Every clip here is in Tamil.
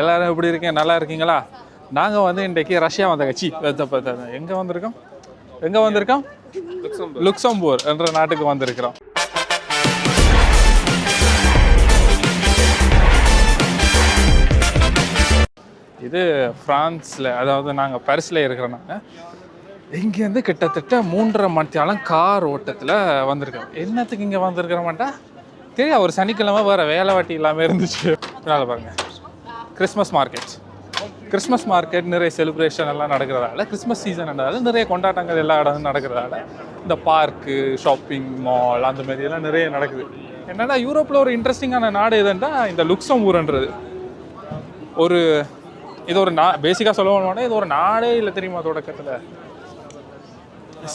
எல்லாரும் எப்படி இருக்கீங்க? நல்லா இருக்கீங்களா? நாங்கள் வந்து இன்றைக்கு ரஷ்யா வந்த கட்சி. எங்கே வந்திருக்கோம்? எங்கே வந்திருக்கோம்? லுக்சம்பூர். என்ற நாட்டுக்கு வந்திருக்கிறோம். இது ஃப்ரான்ஸில் அதாவது நாங்கள் பாரிஸில் இருக்கிறோம் நாங்கள் இங்கேருந்து கிட்டத்தட்ட மூன்றரை மணித்தாலும் கார் ஓட்டத்தில் வந்திருக்கோம் என்னத்துக்கு இங்கே வந்திருக்கிறோமாட்டா தெரியும் ஒரு சனிக்கிழமை வேறு வேலை வாட்டி இல்லாமல் இருந்துச்சு. அதனால் பாருங்க. கிறிஸ்மஸ் மார்க்கெட் கிறிஸ்மஸ் மார்க்கெட் நிறைய செலிப்ரேஷன் எல்லாம் நடக்கிறதால கிறிஸ்மஸ் சீசன்ன்றதால நிறைய கொண்டாட்டங்கள் எல்லா இடமும் நடக்கிறதால இந்த பார்க்கு ஷாப்பிங் மால் அந்த மாதிரியெல்லாம் நிறைய நடக்குது. என்னன்னா யூரோப்பில் ஒரு இன்ட்ரெஸ்டிங்கான நாடு எதுன்னா இந்த லுக்சம்பூர்ன்றது. ஒரு இது ஒரு நா பேசிக்காக சொல்ல இது ஒரு நாடே இல்லை தெரியுமா தொடக்கத்தில்?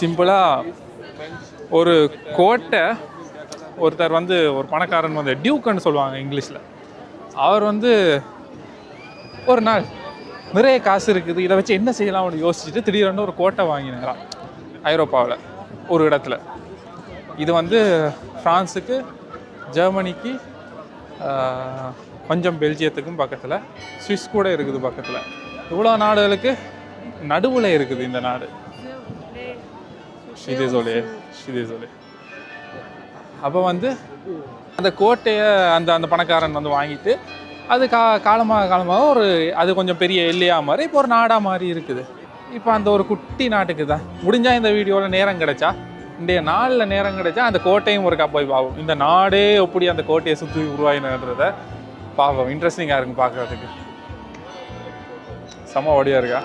சிம்பிளாக ஒரு கோட்டை ஒருத்தர் வந்து ஒரு பணக்காரன் வந்து டியூக்குன்னு சொல்லுவாங்க இங்கிலீஷில். அவர் வந்து ஒரு நாள் நிறைய காசு இருக்குது இதை வச்சு என்ன செய்யலாம்னு யோசிச்சுட்டு திடீர்னு ஒரு கோட்டை வாங்கினாராம் ஐரோப்பாவில் ஒரு இடத்துல. இது வந்து ஃப்ரான்ஸுக்கு ஜெர்மனிக்கு கொஞ்சம் பெல்ஜியத்துக்கும் பக்கத்தில் சுவிஸ் கூட இருக்குது பக்கத்தில். இவ்வளோ நாடுகளுக்கு நடுவில் இருக்குது இந்த நாடு. ஷிதேசோலே ஷிதேசோலே அப்போ வந்து அந்த கோட்டையை அந்த அந்த பணக்காரன் வந்து வாங்கிட்டு அது கா காலமாக காலமாக ஒரு அது கொஞ்சம் பெரிய எல்லையாக மாதிரி இப்போ ஒரு நாடாக மாதிரி இருக்குது. இப்போ அந்த ஒரு குட்டி நாட்டுக்கு தான். முடிஞ்சால் இந்த வீடியோவில் நேரம் கிடைச்சா இன்றைய நாளில் நேரம் கிடைச்சா அந்த கோட்டையும் ஒரு போய் பார்ப்போம் இந்த நாடே எப்படி அந்த கோட்டையை சுற்றி உருவாயினன்றத பார்ப்போம் இன்ட்ரெஸ்டிங்காக இருக்கும் பார்க்குறதுக்கு. செம்ம வடியாக இருக்கா?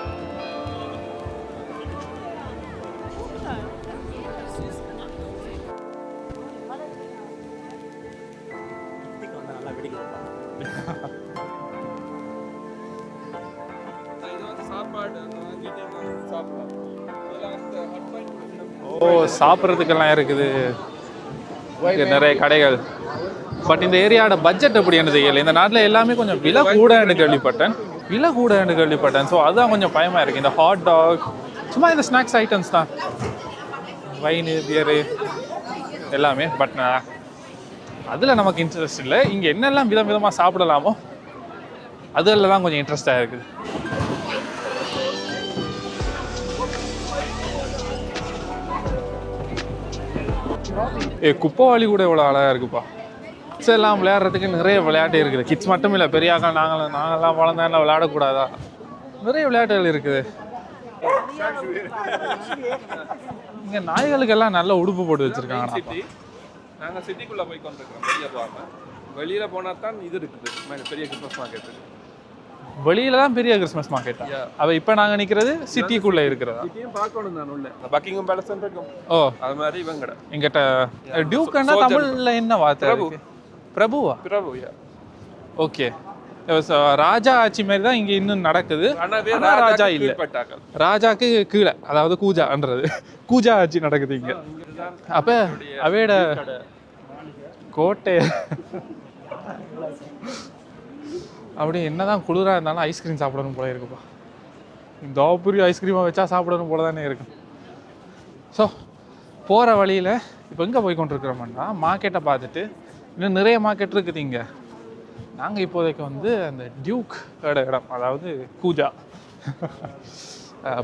சாப்பிட்றதுக்கெல்லாம் இருக்குது. நிறைய கடைகள். பட் இந்த ஏரியாவோட பட்ஜெட் எப்படி என்ன தெரியல. இந்த நாட்டில் எல்லாமே கொஞ்சம் விலை கூடன்னு கேள்விப்பட்டேன். விலை கூடன்னு கேள்விப்பட்டேன். ஸோ அதுதான் கொஞ்சம் பயமாக இருக்குது இந்த ஹாட் டாக் சும்மா இந்த ஸ்நாக்ஸ் ஐட்டம்ஸ் தான். வைனு பியரு எல்லாமே. பட் அதில் நமக்கு இன்ட்ரெஸ்ட் இல்லை. இங்கே என்னெல்லாம் விதம் விதமாக சாப்பிடலாமோ அதில் தான் கொஞ்சம் இன்ட்ரெஸ்டாக இருக்குது. ஏ குப்பவாளி கூட இவ்வளோ அழகாக இருக்குப்பா. கிட்ஸ் எல்லாம் விளையாடுறதுக்கு நிறைய விளையாட்டு இருக்குது. கிட்ஸ் மட்டும் இல்லை பெரியாக்கள் நாங்கள் நாங்கள்லாம் வளர்ந்தா என்ன விளையாடக்கூடாதா? நிறைய விளையாட்டுகள் இருக்குது. இங்கே நாய்களுக்கெல்லாம் நல்ல உடுப்பு போட்டு வச்சுருக்காங்க சிட்டி நாங்கள் சிட்டிக்குள்ளே போய் கொண்டிருக்கிறோம் வெளியே போகாமல் வெளியில் போனால் தான் இது இருக்குது. பெரிய கிறிஸ்மஸ் மார்க்கெட் வெளியில தான் பெரிய கிறிஸ்மஸ் மார்க்கெட். அவ இப்போ நாங்கள் நிற்கிறது சிட்டிக்குள்ளே இருக்கிறதா? சிட்டியும் பார்க்கணும் நான் உள்ள. பக்கிங்கம் பேலஸ் இருக்கும். ஓ. அது மாதிரி இவங்கட எங்கிட்ட டியூக்கன்னா. தமிழ்ல என்ன வார்த்தை? பிரபுவா? பிரபு ஓகே. ராஜா ஆட்சி மாதிரி தான் இங்க இன்னும் நடக்குது. ஆனா ராஜா இல்ல. ராஜாக்கு கீழே அதாவது கூஜான்றது. கூஜா ஆட்சி நடக்குது இங்க. அப்ப அவையோட கோட்டை அப்படி என்னதான் குளிராக இருந்தாலும் ஐஸ்கிரீம் சாப்பிடணும் போல இருக்குப்பா. தோபுரி ஐஸ்கிரீமாக வச்சா சாப்பிடணும் போல தானே இருக்கும். ஸோ போகிற வழியில் இப்போ எங்கே போய் கொண்டிருக்கிறோம்னா மார்க்கெட்டை பார்த்துட்டு இன்னும் நிறைய மார்க்கெட் இருக்குது இங்கே. நாங்கள் இப்போதைக்கு வந்து அந்த டியூக் இடம் அதாவது கூஜா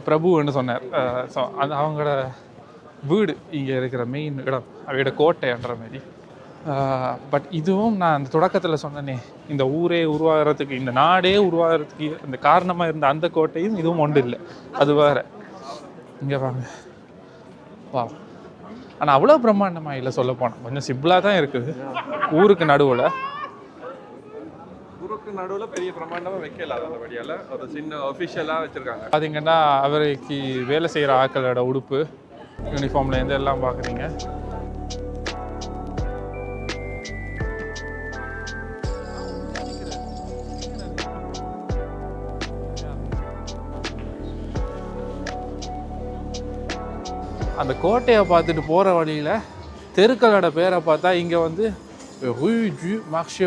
பிரபுன்னு சொன்னார். ஸோ அந்த அவங்களோட வீடு இங்கே இருக்கிற மெயின் இடம் அவையோட கோட்டைன்ற மாதிரி. பட் இதுவும் நான் அந்த தொடக்கத்தில் சொன்னனே இந்த ஊரே உருவாகிறதுக்கு இந்த நாடே உருவாகிறதுக்கு அந்த காரணமாக இருந்த அந்த கோட்டையும் இதுவும் ஒன்று இல்லை. அது வேற. இங்கே வாங்க. வா ஆனால் அவ்வளோ பிரம்மாண்டமாக இல்லை சொல்ல போனால் கொஞ்சம் சிம்பிளாக தான் இருக்குது. ஊருக்கு நடுவில். குருக்கு நடுவில் பெரிய பிரமாண்டமாக வைக்கல அந்த வழியால். ஒரு சின்ன ஒஃபிஷியலாக வச்சுருக்காங்க. பார்த்தீங்கன்னா அவருக்கு வேலை செய்கிற ஆட்களோட உடுப்பு யூனிஃபார்ம்ல இருந்து எல்லாம் பார்க்குறீங்க அந்த கோட்டையை பார்த்துட்டு போகிற வழியில் தெருக்களோட பேரை பார்த்தா இங்கே வந்து rue du marché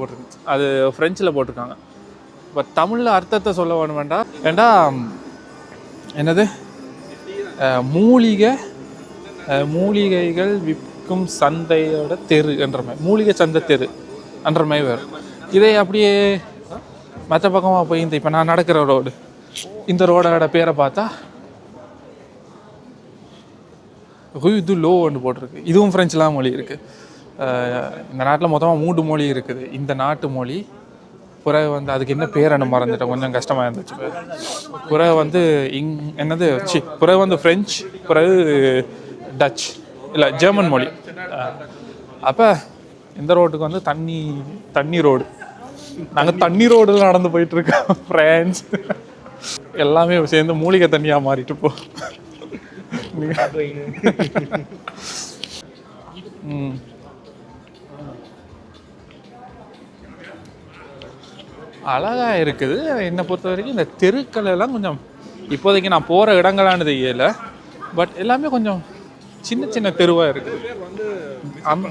போட்டிருக்கு. அது ஃப்ரெஞ்சில் போட்டிருக்காங்க. பட் தமிழில் அர்த்தத்தை சொல்ல வேணும் வேண்டாம் ஏண்டா என்னது? மூலிகை மூலிகைகள் விற்கும் சந்தையோட தெரு என்ற மாதிரி. மூலிகை சந்தை தெரு என்ற மாதிரி வரும் இதை அப்படியே மற்ற பக்கமாக போய் இந்த இப்போ நான் நடக்கிற ரோடு. இந்த ரோடோட பேரை பார்த்தா ரூ லோ ஒன்று போட்டிருக்கு. இதுவும் ஃப்ரெஞ்சுலாம் மொழி இருக்குது இந்த நாட்டில் மொத்தமாக மூன்று மொழி இருக்குது. இந்த நாட்டு மொழி பிறகு வந்து அதுக்கு என்ன பேர் என்ன மறந்துட்டேன். கொஞ்சம் கஷ்டமாக இருந்துச்சு. பிறகு வந்து இங் என்னது? சி பிறகு வந்து ஃப்ரெஞ்ச் பிறகு டச் இல்லை ஜெர்மன் மொழி. அப்போ இந்த ரோட்டுக்கு வந்து தண்ணி தண்ணி ரோடு. நாங்கள் தண்ணி ரோடு நடந்து போயிட்டுருக்கோம் ஃப்ரான்ஸ் எல்லாமே சேர்ந்து மூலிகை தண்ணியாக மாறிட்டு போ. ம் அழகா இருக்குது. என்னை பொறுத்த வரைக்கும் இந்த தெருக்கள் எல்லாம் கொஞ்சம் இப்போதைக்கு நான் போகிற இடங்களானு தெரியல பட் எல்லாமே கொஞ்சம் சின்ன சின்ன தெருவாக இருக்குது. பேர் வந்து அம்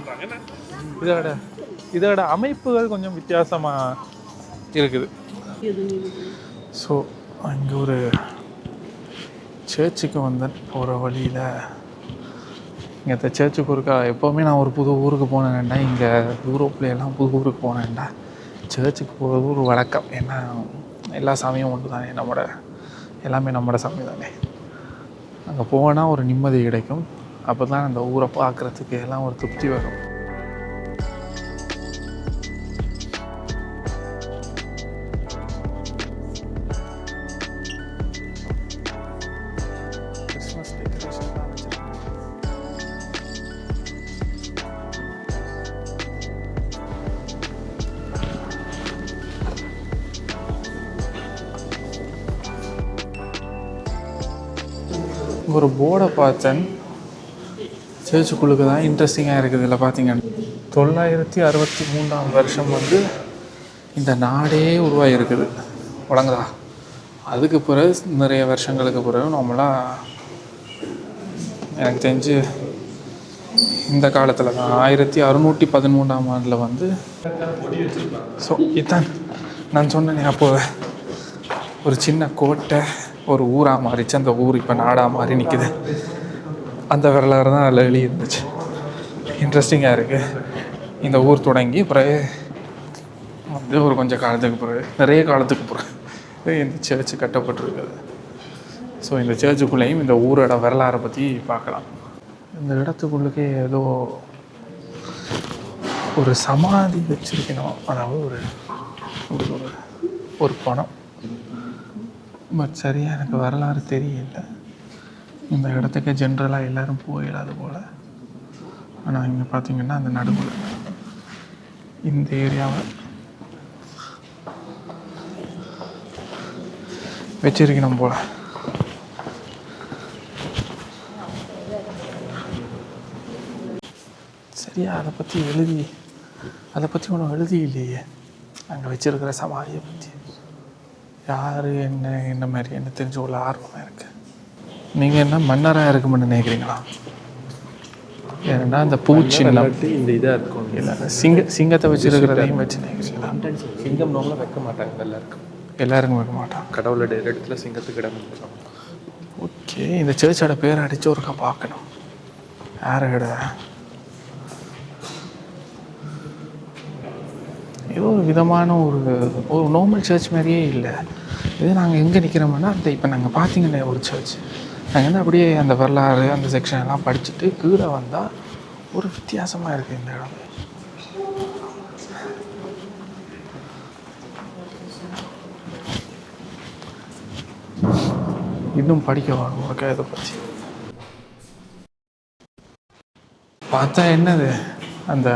இதோட இதோட அமைப்புகள் கொஞ்சம் வித்தியாசமாக இருக்குது. ஸோ அங்கே ஒரு சர்ச்சுக்கு வந்தேன். போகிற வழியில். இங்கே இந்த சர்ச்சுக்கு ஒருக்கா எப்போவுமே நான் ஒரு புது ஊருக்கு போனேன்டா இங்கே யூரோப்லேயெல்லாம் புது ஊருக்கு போனேன்டா. சர்ச்சுக்கு போகிறது ஒரு வழக்கம். ஏன்னா எல்லா சாமியும் ஒன்று தானே நம்மட. எல்லாமே நம்மட சாமி தானே. அங்கே போனால் ஒரு நிம்மதி கிடைக்கும். அப்போ தான் அந்த ஊரை பார்க்குறதுக்கு எல்லாம் ஒரு திருப்தி வரும். ஒரு போர்டை பார்த்தேன். சேர்ச்சுக்குள்ளுக்கு தான் இன்ட்ரெஸ்டிங்காக இருக்குது இதில் பார்த்தீங்கன்னா தொள்ளாயிரத்தி அறுபத்தி மூணாம் வருஷம் வந்து இந்த நாடே உருவாகிருக்குது வழங்குதா? அதுக்கு பிறகு நிறைய வருஷங்களுக்கு பிறகு நம்மளாம் எனக்கு தெரிஞ்சு இந்த காலத்தில் தான் ஆயிரத்தி அறுநூற்றி பதிமூணாம் ஆண்டில் வந்து ஸோ இதான் நான் சொன்னேனே அப்போ ஒரு சின்ன கோட்டை ஒரு ஊராக மாறிச்சு. அந்த ஊர் இப்போ நாடாக மாறி நிற்குது அந்த வரலாறு தான் அதில் எழுதி இருந்துச்சு இன்ட்ரெஸ்டிங்காக இருக்குது இந்த ஊர் தொடங்கி பிறகு வந்து ஒரு கொஞ்சம் காலத்துக்கு பிறகு நிறைய காலத்துக்கு பிறகு இந்த சர்ச்சு கட்டப்பட்டிருக்குது. ஸோ இந்த சர்ச்சுக்குள்ளேயும் இந்த ஊரோட வரலாறை பற்றி பார்க்கலாம். இந்த இடத்துக்குள்ளுக்கே ஏதோ ஒரு சமாதி வச்சிருக்கணும். அதாவது ஒரு ஒரு ஒரு பணம். பட் சரியாக எனக்கு வரலாறு தெரியல. இந்த இடத்துக்கு ஜென்ரலாக எல்லோரும் போயிடாது போல். ஆனால் இங்கே பார்த்தீங்கன்னா அந்த நடுவில் இந்த ஏரியாவை வச்சிருக்கணும் போல். சரியா அதை பற்றி எழுதி அதை பற்றி ஒன்றும் எழுதி இல்லையே. அங்கே வச்சிருக்கிற சமாதியை பற்றி யார் என்ன என்ன மாதிரி என்ன தெரிஞ்சு உள்ள ஆர்வமாக இருக்கு? நீங்கள் என்ன மன்னராக இருக்குமென்னு நினைக்கிறீங்களா? ஏன்னா இந்த பூச்சின்னம் இந்த இதாக இருக்கும் இல்லை சிங்க சிங்கத்தை வச்சிருக்கிறதையும் வச்சு நினைக்கிறீங்களா சிங்கம் நோம்பல வைக்க மாட்டாங்க எல்லாருக்கும். எல்லாருக்கும் வைக்க மாட்டான் கடவுளோட இடத்துல சிங்கத்துக்கு இடம் ஓகே இந்த சர்ச்சோட பேர் அடிச்சு ஒருக்கா பார்க்கணும். யாரோட ஏதோ ஒரு விதமான ஒரு ஒரு நார்மல் சர்ச் மாதிரியே இல்லை. இது நாங்கள் எங்கே நிற்கிறோம்னா அந்த இப்போ நாங்கள் பார்த்தீங்கன்னா ஒரு சர்ச் நாங்கள் வந்து அப்படியே அந்த வரலாறு அந்த செக்ஷன் எல்லாம் படிச்சுட்டு கீழே வந்தால் ஒரு வித்தியாசமாக இருக்குது இந்த இடம். இன்னும் படிக்க வேணும் உனக்கு இதை பற்றி பார்த்தா என்னது? அந்த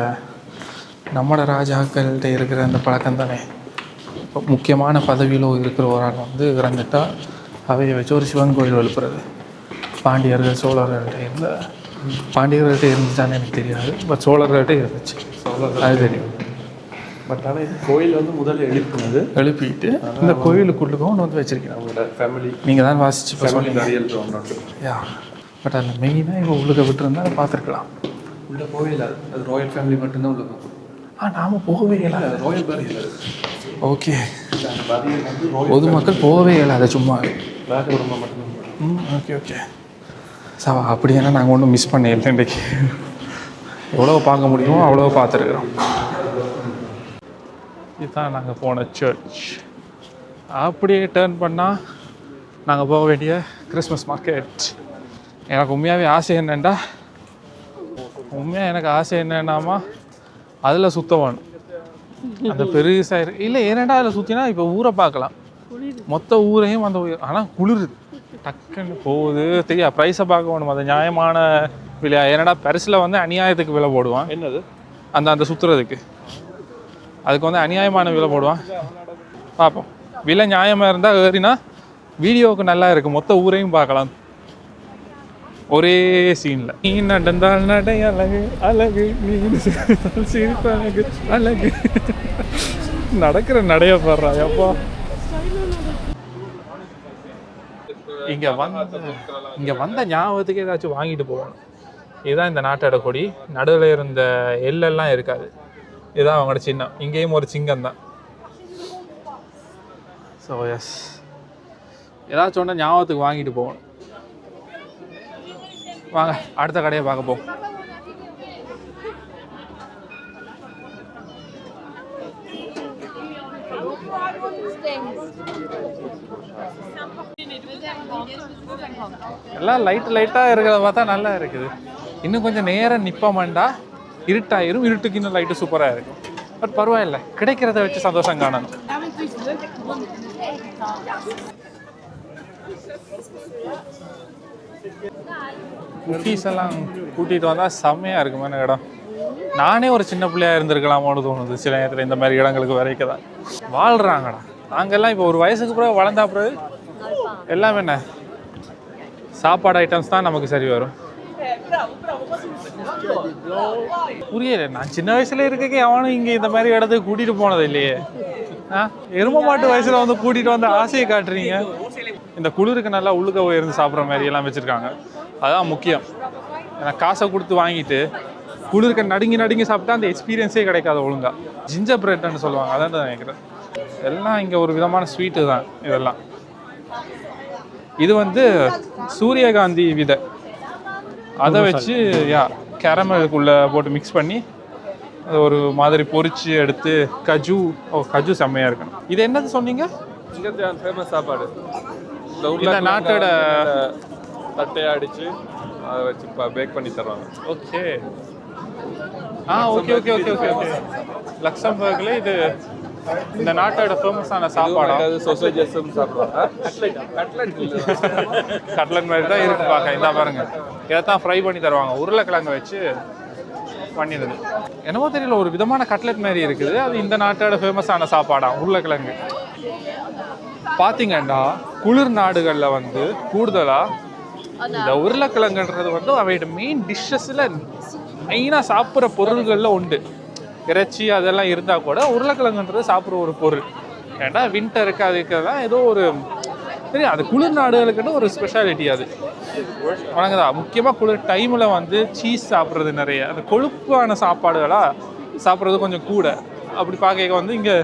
நம்மட ராஜாக்கள்கிட்ட இருக்கிற அந்த பழக்கம் தானே? இப்போ முக்கியமான பதவியில் இருக்கிற ஒரு ஆள் வந்து இறந்துட்டா அவையை வச்சு ஒரு சிவன் கோயில் எழுப்புறது. பாண்டியர்கள் சோழர்கள்ட்ட இருந்த பாண்டியர்கள்ட்ட இருந்துச்சான்னு எனக்கு தெரியாது பட் சோழர்கள்ட்ட இருந்துச்சு. அது தெரியும். பட் ஆனால் இது கோயில் வந்து முதல்ல எழுப்பினது. எழுப்பிட்டு இந்த கோயிலுக்குள்ளுக்கும் ஒன்று வந்து வச்சிருக்கேன் அவங்களோட ஃபேமிலி நீங்கள் தான் வாசிச்சு ஃபேமிலி நிறைய யா பட் அதில் மெயினாக இப்போ உள்ளுக்க விட்டுருந்தா அதை பார்த்துருக்கலாம். உள்ள கோயில் அது அது ராயல் ஃபேமிலி மட்டும்தான் உள்ள போகும் ஆ நாம் போகவே இயலாது ராயல் பேரியல் ஓகே. பொதுமக்கள் போகவே இயலாது சும்மா. ம் ஓகே ஓகே. சாவா அப்படியானா நாங்கள் ஒன்றும் மிஸ் பண்ண இல்லை இன்றைக்கு எவ்வளோ பார்க்க முடியுமோ அவ்வளோ பார்த்துருக்குறோம். இதுதான் நாங்கள் போன சர்ச் அப்படியே டேர்ன் பண்ணால் நாங்கள் போக வேண்டிய கிறிஸ்மஸ் மார்க்கெட் எனக்கு உண்மையாகவே ஆசை என்னென்னா உண்மையாக எனக்கு ஆசை என்னென்னாமா அதில் சுத்தவான். அந்த பெருசாக இருக்கு இல்லை ஏன்னாடா அதில் சுற்றினா இப்போ ஊரை பார்க்கலாம். மொத்த ஊரையும் அந்த ஆனால் குளிருது. டக்குன்னு போகுது. தெரியா ப்ரைஸை பார்க்க வேணும்? அது நியாயமான விலை ஏன்னாடா பெருசில் வந்து அநியாயத்துக்கு விலை போடுவான். என்னது? அந்த அந்த சுற்றுறதுக்கு அதுக்கு வந்து அநியாயமான விலை போடுவான். பார்ப்போம். விலை நியாயமாக இருந்தால் ஏறினா வீடியோவுக்கு நல்லா இருக்கு. மொத்த ஊரையும் பார்க்கலாம். ஒரே சீனில் நீ நடந்தால் நடை அழகு அழகு நீ சிரிப்பு அழகு அழகு. நடக்கிற நடைய பாடுறா எப்பா. இங்கே வந்த இங்கே வந்த ஞாபகத்துக்கு ஏதாச்சும் வாங்கிட்டு போகணும். இதுதான் இந்த நாட்டோட கொடி. நடுவில் இருந்த எல்லெல்லாம் இருக்காது. இதுதான் அவங்களோட சின்னம். இங்கேயும் ஒரு சிங்கம் தான் ஸோ எஸ் ஏதாச்சும் ஒன்று ஞாபகத்துக்கு வாங்கிட்டு போகணும். வாங்க அடுத்த கடையை பார்க்க போவோம் எல்லாம் லைட் லைட்டாக இருக்கிறத பார்த்தா நல்லா இருக்குது. இன்னும் கொஞ்சம் நேரம் நிப்பமாண்டா இருட்டாயிரும் இருட்டுக்கு இன்னும் லைட்டு சூப்பராக இருக்கும் பட் பரவாயில்ல கிடைக்கிறத வச்சு சந்தோஷம் காணணும். குட்டீஸ் எல்லாம் கூட்டிகிட்டு வந்தால் செம்மையாக இருக்குமான இடம். நானே ஒரு சின்ன பிள்ளையா இருந்திருக்கலாமோன்னு தோணுது சில நேரத்தில் இந்த மாதிரி இடங்களுக்கு வரைக்கும் தான் வாழ்கிறாங்கடா நாங்கள்லாம் இப்போ ஒரு வயசுக்கு பிறகு வளர்ந்தா பிறகு எல்லாமே என்ன? சாப்பாடு ஐட்டம்ஸ் தான் நமக்கு சரி வரும். புரியல நான் சின்ன வயசுல இருக்கக்கே அவனும் இங்க இந்த மாதிரி இடத்துக்கு கூட்டிட்டு போனது இல்லையே. ஆ? எரும மாட்டு வயசுல வந்து கூட்டிட்டு வந்து ஆசையை காட்டுறீங்க. இந்த குளிருக்கு நல்லா உள்ளுக்க உயர்ந்து சாப்பிட்ற மாதிரி எல்லாம் வச்சிருக்காங்க. அதான் முக்கியம். ஏன்னா காசை கொடுத்து வாங்கிட்டு குளிர்க்க நடுங்கி நடுங்கி சாப்பிட்டா அந்த எக்ஸ்பீரியன்ஸே கிடைக்காது ஒழுங்கா. ஜிஞ்சர் பிரெட்னு சொல்லுவாங்க. அதான் நான் நினைக்கிறேன் எல்லாம் இங்கே ஒரு விதமான ஸ்வீட்டு தான் இதெல்லாம். இது வந்து சூரியகாந்தி விதை. அதை வச்சு யா கேரமலுக்குள்ள போட்டு மிக்ஸ் பண்ணி அது ஒரு மாதிரி பொரிச்சு எடுத்து கஜு ஓ கஜு செம்மையா இருக்கணும். இது என்னது சொன்னீங்க? ஃபேமஸ் சாப்பாடு. நாட்டோட தட்டையை அடிச்சு அதை வச்சு பேக் பண்ணி தருவாங்க. ஓகே. ஆ okay okay okay okay okay. லக்சம்பர்க்ல இது இந்த நாட்டோட ஃபேமஸான சாப்பாடா? அது சொசேஜஸும் சாப்பிடுவாங்க. கட்லெட் மாதிரி தான் இருக்கு பார்க்க இந்த பாருங்க. இதை தான் ஃப்ரை பண்ணி தருவாங்க. உருளைக்கிழங்கு வச்சு பண்ணிடுது. என்னமோ தெரியல ஒரு விதமான கட்லெட் மாதிரி இருக்குது. அது இந்த நாட்டோட ஃபேமஸான சாப்பாடா? உருளைக்கிழங்கு. பார்த்தீங்கன்னா குளிர் நாடுகளில் வந்து கூடுதலாக இந்த உருளைக்கிழங்குன்றது வந்து அவையோட மெயின் டிஷ்ஷஸில் மெயினாக சாப்பிட்ற பொருள்களில் உண்டு. இறைச்சி அதெல்லாம் இருந்தால் கூட உருளைக்கிழங்குன்றது சாப்பிட்ற ஒரு பொருள். ஏன்னா வின்டருக்கு அதுக்கெல்லாம் ஏதோ ஒரு தெரியும் அது குளிர் நாடுகளுக்குன்னு ஒரு ஸ்பெஷாலிட்டி அது. வணங்குதா முக்கியமாக குளிர் டைமில் வந்து சீஸ் சாப்பிட்றது நிறைய. அந்த கொழுப்பான சாப்பாடுகளாக சாப்பிட்றது கொஞ்சம் கூட. அப்படி பார்க்க வந்து இங்கே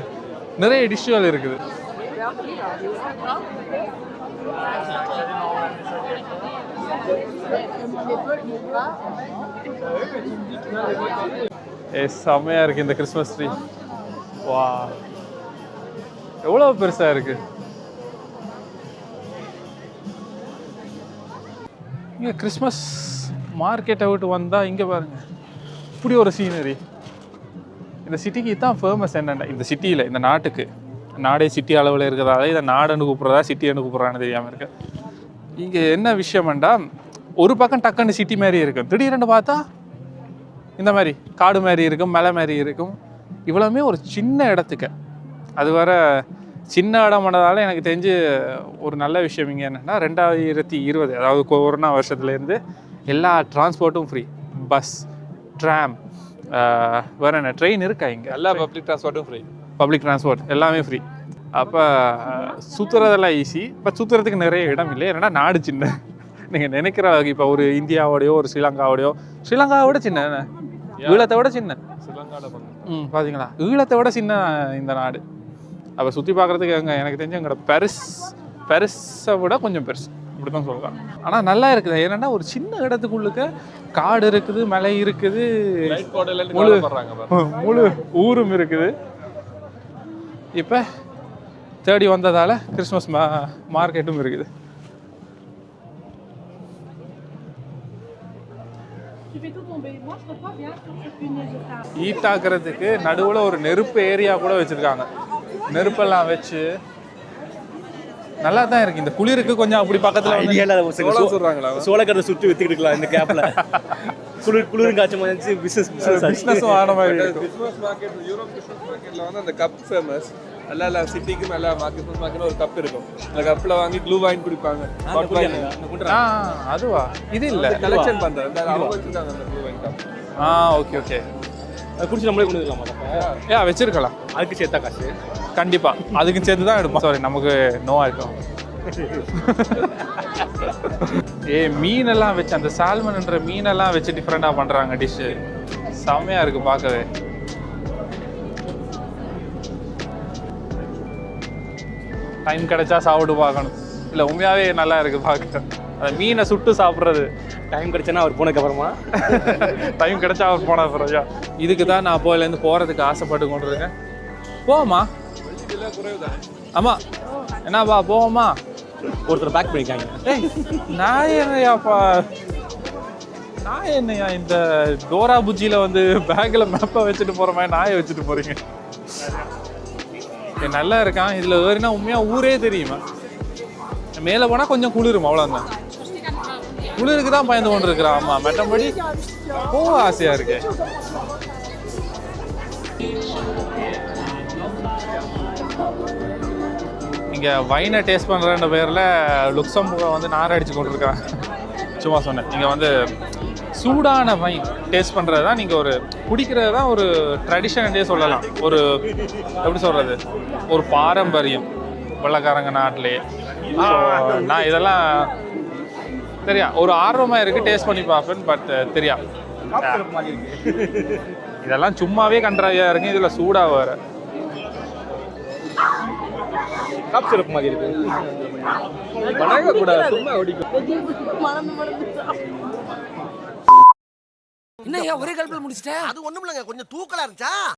நிறைய டிஷ்ஷுகள் இருக்குது. ஏ செம்மையாக இருக்குது இந்த கிறிஸ்மஸ் ட்ரீ வா. எவ்வளோ பெருசாக இருக்கு? இங்கே கிறிஸ்மஸ் மார்க்கெட்டை விட்டு வந்தால் இங்கே பாருங்க. இப்படி ஒரு சீனரி இந்த சிட்டிக்கு தான் ஃபேமஸ் என்னென்ன இந்த சிட்டியில் இந்த நாட்டுக்கு. நாடே சிட்டி அளவில் இருக்கிறதால இதை நாடுன்னு கூப்பிட்றதா சிட்டின்னு கூப்பிட்றான்னு தெரியாமல் இருக்கு. இங்கே என்ன விஷயம்டா ஒரு பக்கம் டக்குன்னு சிட்டி மாதிரி இருக்கும். திடீர்னு பார்த்தா இந்த மாதிரி காடு மாதிரி இருக்கும் மலை மாதிரி இருக்கும். இவ்வளவுமே ஒரு சின்ன இடத்துக்கு. அது வர சின்ன இடமானதால எனக்கு தெரிஞ்சு ஒரு நல்ல விஷயம் இங்கே என்னென்னா ரெண்டாயிரத்தி இருபது அதாவது கொரோனா வருஷத்துலேருந்து எல்லா டிரான்ஸ்போர்ட்டும் ஃப்ரீ பஸ் ட்ராம் வேற என்ன ட்ரெயின் இருக்கா இங்கே? எல்லா பப்ளிக் டிரான்ஸ்போர்ட்டும் ஃப்ரீ பப்ளிக் டிரான்ஸ்போர்ட் எல்லாமே ஃப்ரீ அப்போ சுற்றுறதெல்லாம் ஈஸி பட் சுற்றுறதுக்கு நிறைய இடம் இல்லை. ஏன்னா நாடு சின்ன. நீங்கள் நினைக்கிற அளவுக்கு இப்போ ஒரு இந்தியாவோடையோ ஒரு ஸ்ரீலங்காவோடையோ ஸ்ரீலங்காவை விட சின்ன? ஈழத்தை விட சின்ன. ம் பார்த்தீங்களா ஈழத்தை விட சின்ன இந்த நாடு. அப்போ சுற்றி பார்க்குறதுக்கு எங்க எனக்கு தெரிஞ்சு எங்களோட பெருஸ் பெருசை விட கொஞ்சம் பெருசு. இப்படி தான் சொல்லலாம் ஆனால் நல்லா இருக்குது. ஏன்னா ஒரு சின்ன இடத்துக்குள்ளுக்க காடு இருக்குது மலை இருக்குது. முழு-. முழு ஊரும் இருக்குது. இப்போ தேடி வந்ததால் கிறிஸ்மஸ் மா மார்க்கெட்டும் இருக்குது. ஆக்குறதுக்கு நடுவில் ஒரு நெருப்பு ஏரியா கூட வச்சுருக்காங்க. நெருப்பெல்லாம் வச்சு. நல்லா தான் இருக்கு. இந்த குளிருக்கு கொஞ்சம் அப்படி பக்கத்தில் சொல்றாங்களா சோளக்கடை சுற்றி வித்துக்கிட்டு இருக்கலாம் இந்த கேப்ல குளிர் குளிரும் காய்ச்சல் மாதிரி பிசினஸ் பிசினஸ் ஆன மாதிரி கிறிஸ்மஸ் மார்க்கெட் யூரோப் கிறிஸ்மஸ் மார்க்கெட்ல வந்து அந்த கப் ஃபேமஸ் எல்லா எல்லா சிட்டிக்கும் எல்லா கிறிஸ்மஸ் மார்க்கெட்ல ஒரு கப் இருக்கும். அந்த கப்ல வாங்கி க்ளூ வாங்கி. குடிப்பாங்க ஆ அதுவா? இது இல்லை. கலெக்ஷன் பண்றது. அந்த அவங்க வச்சிருக்காங்க அந்த க்ளூ வாங்கி கப் ஆ ஓகே ஓகே குடிச்சு நம்மளே கொண்டு வந்துடலாமா ஏ வச்சிருக்கலாம். அதுக்கு சேர்த்தா காசு? கண்டிப்பா. அதுக்கு சேர்த்து தான் எடுப்போம். சாரி நமக்கு நோவா இருக்கும் ஏ மீனெல்லாம் வச்சு அந்த சால்மன்ன்ற மீனெல்லாம் வச்சு டிஃப்ரெண்டாக பண்ணுறாங்க டிஷ்ஷு செம்மையாக இருக்கு பார்க்கவே. டைம் கிடைச்சா சாப்பிட்டு பார்க்கணும். இல்லை உண்மையாகவே நல்லா இருக்கு பார்க்க. அந்த மீனை சுட்டு சாப்பிட்றது. டைம் கிடைச்சனா அவர் போனதுக்கு அப்புறமா? டைம் கிடைச்சா அவர் போன பிறகு இதுக்கு தான் நான் அப்போலேருந்து போகிறதுக்கு ஆசைப்பட்டு கொண்டு இருக்கேன். போமா ஆமாம் என்னப்பா போவோமா? ஒருத்தர் பேக் பண்ணிருக்காங்க. ஏய் நான் என்னையாப்பா? நான் என்னையா இந்த டோரா புஜ்ஜியில வந்து பேக்ல மேப்பை வச்சுட்டு போற மாதிரி நாயை வச்சுட்டு போறீங்க? ஏய், நல்லா இருக்கான். இதில் வேறுனா உண்மையாக ஊரே தெரியுமா? மேலே போனால் கொஞ்சம் குளிரும் அவ்வளோதான் குளிருக்கு தான் பயந்து கொண்டு இருக்கிறான் ஆமாம் மற்றபடி போக ஆசையாக இருக்கு. இங்கே வைனை டேஸ்ட் பண்ணுறன்ற பேரில் லுக்சம்புகை வந்து நார் அடிச்சு கொண்டிருக்காங்க சும்மா சொன்னேன். இங்கே வந்து சூடான வைன் டேஸ்ட் பண்றது தான் நீங்க ஒரு குடிக்கிறது தான் ஒரு ட்ரெடிஷனே சொல்லலாம். ஒரு எப்படி சொல்றது? ஒரு பாரம்பரியம். வெள்ளக்காரங்க நாட்டிலே. So, நான் இதெல்லாம் தெரியா? ஒரு ஆர்வமா இருக்கு டேஸ்ட் பண்ணி பார்ப்பேன் பட் தெரியா. இதெல்லாம் சும்மாவே கன்றாவியா இருக்கு இதுல சூடா வேற. காப் சிறப்பு மாதிரி இருக்கு. வணங்க கூடாது சும்மா ஓடிக்கும் என்ன ஒரே கல்பில் முடிச்சிட்டேன். அது ஒண்ணும் இல்லைங்க கொஞ்சம் தூக்கலா இருந்துச்சா?